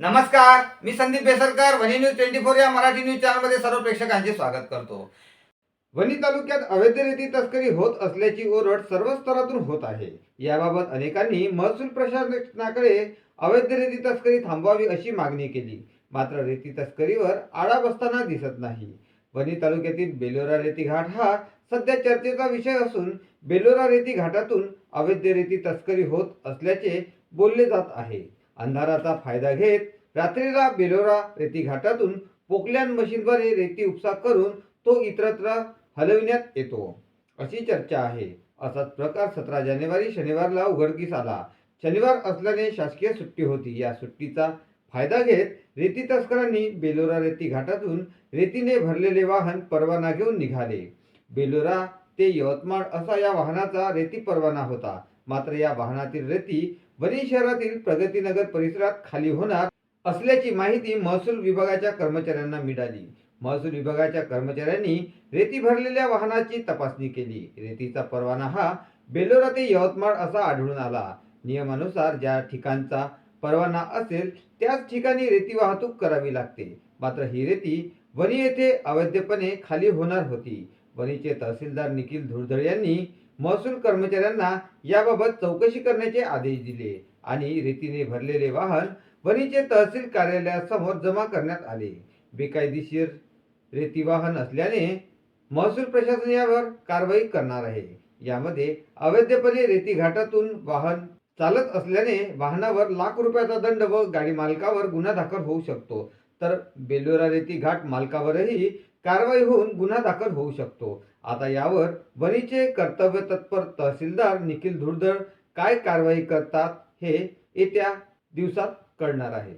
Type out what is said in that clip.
नमस्कार मी Sandeep Besarkar Wani news twenty four या Marathi news चॅनलमध्ये सर्व प्रेक्षकांचे स्वागत करतो. वणी तालुक्यात अवैधरेती तस्करी होत असल्याची ओरड सर्व स्तरातून होत आहे. याबाबत अनेकांनी महसूल प्रशासनाकडे अवैध रेती तस्करी थांबवावी अशी मागणी केली. मात्र रेती तस्करीवर आळा बसताना दिसत नाही. वणी तालुक्यातील बेलोरा रेती घाट हा सध्या चर्चेचा विषय असून बेलोरा रेती घाटातून अवैध रेती तस्करी होत असल्याचे बोलले जात आहे. अंधाराचा फायदा घेत रात्रीला बेलोरा रेती घाटातून पोकल्यान मशीनद्वारे रेती उपसा करून तो इतरत्र हलविण्यात येतो. अशी चर्चा आहे. असाच प्रकार सतरा जानेवारी शनिवारला उघडकीस आला. शनिवार असल्याने शासकीय सुट्टी होती. या सुट्टीचा फायदा घेत रेती तस्करांनी बेलोरा रेती घाटातून रेतीने भरलेले वाहन परवाना घेऊन निघाले. बेलोरा ते यवतमाळ असा या वाहनाचा रेती परवाना होता. मात्र या वाहनातील रेती वणी शहरातील प्रगतीनगर परिसरात खाली होणार असल्याची माहिती महसूल विभागाच्या कर्मचाऱ्यांना मिळाली. महसूल विभागाच्या कर्मचाऱ्यांनी रेती भरलेल्या वाहनाची तपासणी केली. रेतीचा परवाना हा बेलोरा ते यवतमाळ असा आढळून आला. नियमानुसार ज्या ठिकाणचा परवाना असेल त्याच ठिकाणी रेती वाहतूक करावी लागते. मात्र ही रेती वणी येथे अवैधपणे खाली होणार होती. वणीचे तहसीलदार निखिल धुळधळ यांनी महसूल कर्मचाऱ्यांना याबाबत चौकशी करण्याचे आदेश दिले आणि रेतीने भरलेले वाहन वणीचे तहसील कार्यालयासमोर जमा करण्यात आले. बेकायदेशीर रेती वाहन असल्याने महसूल प्रशासन यावर कारवाई करणार आहे. यामध्ये अवैधपणे रेती घाटातून वाहन चालत असल्याने वाहनावर लाख रुपयाचा दंड व गाडी मालकावर गुन्हा दाखल होऊ शकतो. तर बेलोरा रेती घाट मालकावरही कारवाई होऊन गुन्हा दाखल होऊ शकतो. आता यावर वणीचे कर्तव्य तत्पर तहसीलदार निखिल धुर्दळ काय कारवाई करतात हे येत्या दिवसात कळणार आहे.